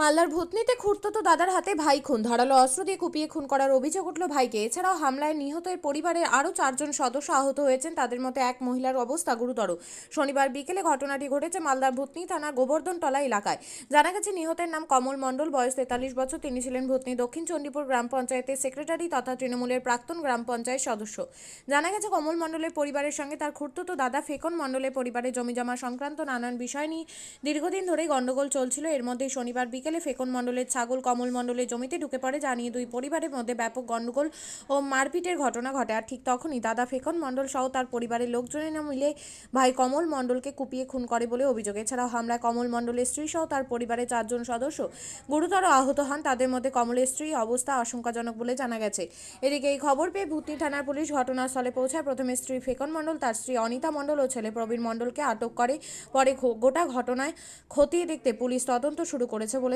মালদার ভূতনিতে খুঁড়তো দাদার হাতে ভাই খুন। ধারালো অস্ত্র দিয়ে কুপিয়ে খুন করার অভিযোগ উঠল ভাইকে। এছাড়াও হামলায় নিহতের পরিবারের আরও চারজন সদস্য আহত হয়েছেন। তাদের মধ্যে এক মহিলার অবস্থা গুরুতর। শনিবার বিকেলে ঘটনাটি ঘটেছে মালদার ভূতনি থানার গোবর্ধনতলা এলাকায়। জানা গেছে, নিহতের নাম কমল মণ্ডল, বয়স তেতাল্লিশ বছর। তিনি ছিলেন ভূতনি দক্ষিণ চণ্ডীপুর গ্রাম পঞ্চায়েতের সেক্রেটারি তথা তৃণমূলের প্রাক্তন গ্রাম পঞ্চায়েত সদস্য। জানা গেছে, কমল মণ্ডলের পরিবারের সঙ্গে তার খুঁড়তো দাদা ফেকন মণ্ডলের পরিবারের জমিজমা সংক্রান্ত নানান বিষয় নিয়ে দীর্ঘদিন ধরেই গন্ডগোল চলছিল। এর মধ্যেই শনিবার বিকেলে ফেকন মণ্ডলের ছাগল কমল মণ্ডলের জমিতে ঢুকে পড়ে, জানিয়ে দুই পরিবারের মধ্যে ব্যাপক গন্ডগোল ও মারপিটের ঘটনা ঘটে। আর ঠিক তখনই দাদা ফেকন মণ্ডল সহ তার পরিবারের লোকজনেরা মিলে ভাই কমল মণ্ডলকে কুপিয়ে খুন করে বলে অভিযোগ। এছাড়াও হামলায় কমল মণ্ডলের স্ত্রী সহ তার পরিবারের চারজন সদস্য গুরুতর আহত হন। তাদের মধ্যে কমলের স্ত্রী অবস্থা আশঙ্কাজনক বলে জানা গেছে। এদিকে এই খবর পেয়ে ভূতনি থানার পুলিশ ঘটনাস্থলে পৌঁছায়। প্রথমে স্ত্রী ফেকন মণ্ডল, তার স্ত্রী অনিতা মণ্ডল ও ছেলে প্রবীণ মণ্ডলকে আটক করে। পরে গোটা ঘটনায় খতিয়ে দেখতে পুলিশ তদন্ত শুরু করেছে বলে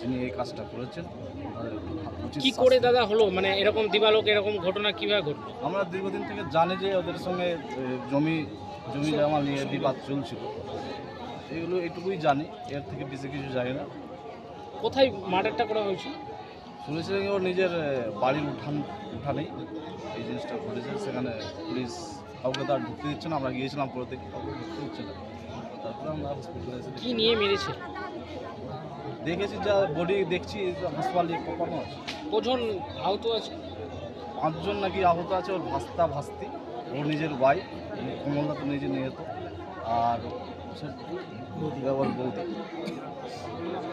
যিনি এই কাজটা করেছেন কি করে দাদা হলো? মানে এরকম দিবালোক এরকম ঘটনা কীভাবে ঘটলো? আমরা দীর্ঘদিন থেকে জানি যে ওদের সঙ্গে জমি জমি জমা নিয়ে বিবাদ চলছিল। এগুলো এটুকুই জানি এর থেকে বেশি কিছু জানি না। কোথায় মার্ডারটা করা হয়েছে? শুনেছিলেন যে ওর নিজের বাড়ির উঠান উঠানেই এই জিনিসটা ঘটেছে। সেখানে পুলিশ কাউকে তার ঢুকতে দিচ্ছে না আমরা গিয়েছিলাম পরে থেকে কাউকে ঢুকতে দিচ্ছে না। তারপরে আমরা হসপিটালে এসে কি নিয়ে মেরেছে? দেখেছি যা বডি দেখছি হাসপাতালে কখনো আছে। কজন আহত আছে? পাঁচজন নাকি আহত আছে ওর ভাস্তা ভাস্তি ওর নিজের ওয়াই কমলদা তো নিজে নিয়ে যেত আর সে ওর বৌদি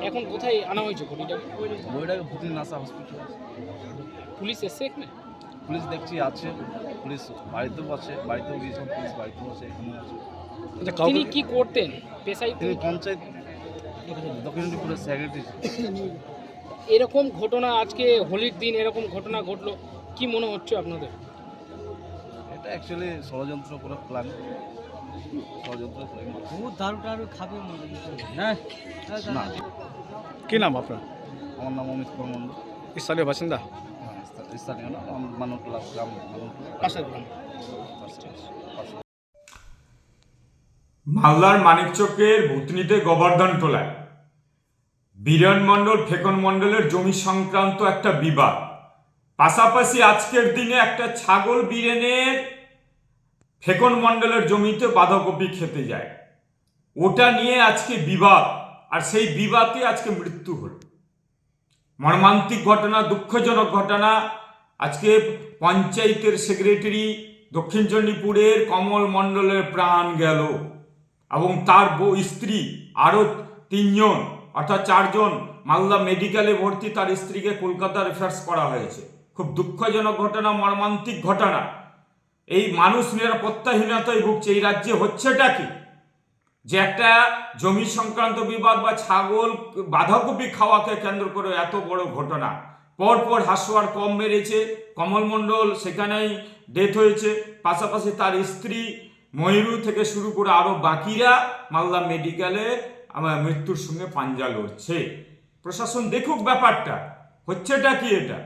এখন কোথায় আনা হয়েছে বডিটা? বইটাকে ভুতিন নাসা হসপিটাল পুলিশ এসছে এখানে? পুলিশ দেখছি আছে পুলিশ বাড়িতেও আছে বাড়িতেও গিয়েছিলাম পুলিশ বাড়িতেও আছে এখানে আছে। তিনি কি করতেন? পেশায় তিনি পঞ্চায়েত সেক্রেটারি এরকম ঘটনা আজকে হোলির দিন এরকম ঘটনা ঘটলো কি মনে হচ্ছে আপনাদের? এটা অ্যাকচুয়ালি ষড়যন্ত্র করে প্ল্যান ষড়যন্ত্র বহুত দারু টারু খাবে মনে হ্যাঁ। না। কি নাম আপনার? আমার নাম অমিত কর্মন্ড স্থানীয় বাসিন্দা? স্থানীয় না মানবতলা গ্রাম পাশের গ্রাম। পাশে মালদার মানিকচকের ভূতনিতে গোবর্ধন টোলায় বীরন মণ্ডল, ফেকন মণ্ডলের জমি সংক্রান্ত একটা বিবাদ। পাশাপাশি আজকের দিনে একটা ছাগল বীরেনের ফেকন মণ্ডলের জমিতে বাঁধাকপি খেতে যায়। ওটা নিয়ে আজকে বিবাদ, আর সেই বিবাদে আজকে মৃত্যু হল। মর্মান্তিক ঘটনা, দুঃখজনক ঘটনা, আজকে পঞ্চায়েতের সেক্রেটারি দক্ষিণ চণ্ডীপুরের কমল মণ্ডলের প্রাণ গেল। এবং তার বউ স্ত্রী আরও তিনজন, অর্থাৎ চারজন মালদা মেডিকেলে ভর্তি তার স্ত্রীকে কলকাতা রেফার্স করা হয়েছে। খুব দুঃখজনক ঘটনা, মর্মান্তিক ঘটনা। এই মানুষ নিরাপত্তাহীনতায় ভুগছে। এই রাজ্যে হচ্ছেটা কি? যে একটা জমি সংক্রান্ত বিবাদ বা ছাগল বাঁধাকপি খাওয়াকে কেন্দ্র করে এত বড় ঘটনা। পরপর হাসুয়ার কম মেরেছে কমল মণ্ডল সেখানেই ডেথ হয়েছে। পাশাপাশি তার স্ত্রী ময়ূরু থেকে শুরু করে আরও বাকিরা মালদা মেডিকেলে আমার মৃত্যুর সঙ্গে পাঞ্জা লড়ছে। প্রশাসন দেখুক ব্যাপারটা, হচ্ছেটা কি এটা?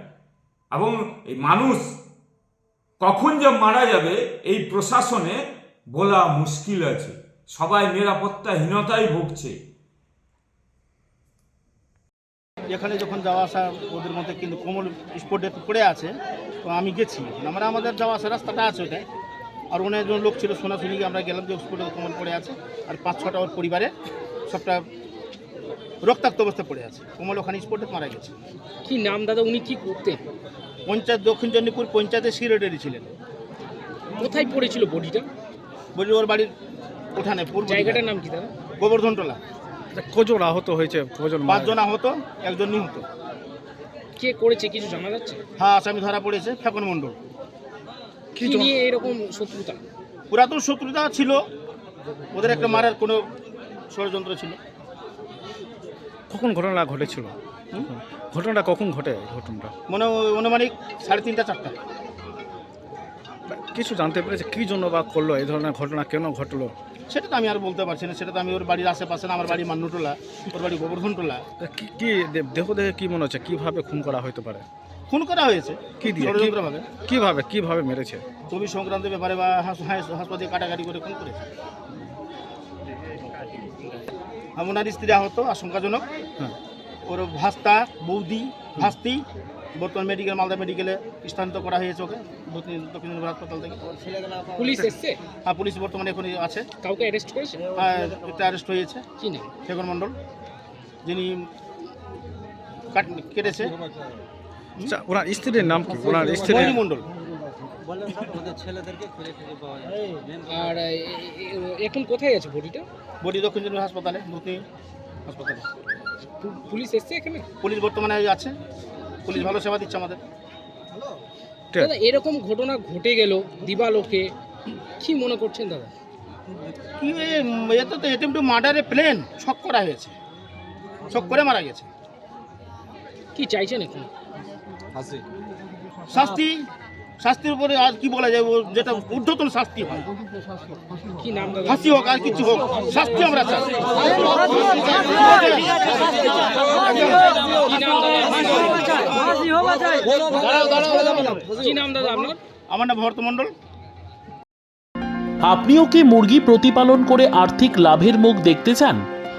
এবং এই মানুষ কখন যে মারা যাবে, এই প্রশাসনে বলা মুশকিল আছে। সবাই নিরাপত্তাহীনতায় ভুগছে। এখানে যখন যাওয়া আসা ওদের মধ্যে কিন্তু কোমল স্পটে পড়ে আছে, তো আমি গেছি। আমরা আমাদের যাওয়া আসা রাস্তাটা আছে ওটাই আর অনেকজন লোক ছিল শোনাশুনি আমরা গেলাম যে স্পটে কোমল পড়ে আছে আর পাঁচ ছটা ওর পরিবারে সবটা রক্তাক্ত অবস্থা পড়ে আছে। কোমল ওখানে স্পটে মারা গেছে। কি নাম দাদা? উনি কি করতেন? পঞ্চায়েত দক্ষিণ চণ্ডীপুর পঞ্চায়েতের সেক্রেটারি ছিলেন। কোথায় পড়েছিল বডিটা? বলি ওর বাড়ির উঠানে পূর্ব জায়গাটার নাম কি দাদা? গোবর্ধনটোলা। আচ্ছা, কজন আহত হয়েছে? কজন পাঁচজন আহত একজন নিহত। কে করেছে কিছু জানা যাচ্ছে? হ্যাঁ আসামি ধরা পড়েছে ফেকন মণ্ডল। কি নিয়ে এরকম শত্রুতা? পুরাতন শত্রুতা ছিল। ওদের একটা মারার কোনো ষড়যন্ত্র ছিল। কখন ঘটনা ঘটেছিল? ঘটনাটা কখন ঘটে ঘটনাটা? মনে অনুমানিক সাড়ে তিনটা চারটা। কিছু জানতে পেরেছে কি জন্য বা করল এই ধরনের ঘটনা কেন ঘটলো? সেটা তো আমি আর বলতে পারছি না সেটা তো আমি ওর বাড়ির আশেপাশে না আমার বাড়ি মান্নুটোলা ওর বাড়ি গোবর্ধন টোলা। তা কি কি দে- দেহ দেখে কি মনে হচ্ছে? কীভাবে খুন করা হতে পারে? খুন করা হয়েছে। কি দিয়ে? ষড়যন্ত্রভাবে। কীভাবে কীভাবে মেরেছে? জমি সংক্রান্ত ব্যাপারে বা হাস- হাস- হাসপাতালে কাটাকাটি করে খুন করেছে। আমার স্ত্রী আহত আশঙ্কাজনক। হ্যাঁ। ওর ভাস্তা বৌদি ভাস্তি বর্তমান মেডিকেল মালদা মেডিকেলে স্থানান্তর করা হয়েছে ওকে দক্ষিণ হাসপাতাল থেকে। পুলিশ এসছে? আর পুলিশ বর্তমানে এখন আছে। কাউকে অ্যারেস্ট করেছে? আর একটা অ্যারেস্ট হয়েছে। শেখর মণ্ডল। যিনি কাট কেটেছে। আচ্ছা ওনার স্ত্রীর নাম কি? ওনার স্ত্রীর মণ্ডল। আর এখন কোথায় আছে বডিটা? বডি দক্ষিণ দিনাজপুর হাসপাতালে নতুন হাসপাতালে। পুলিশ এসছে এখানে? পুলিশ বর্তমানে আছে। পুলিশ ভালো সেবা দিচ্ছে আমাদের। দাদা এরকম ঘটনা ঘটে গেল দিবালোকে। কি মনে করছেন দাদা? কি এতে তো এটেম টু মার্ডারে প্লেন ছক করা হয়েছে। ছক করে মারা গেছে। কি চাইছেন এখন? শাস্তি? শাস্তির উপরে আর কি বলা যায়? ও যেটা ঊর্ধ্বতন শাস্তি হয়। কি নাম ফাঁসি হোক আর কিছু হোক শাস্তি আমরা নাম দাদা কি নাম দাদা আপনার? আমার নাম ভরত মণ্ডল। আপনিও কি মুরগি প্রতিপালন করে আর্থিক লাভের মুখ দেখতে চান?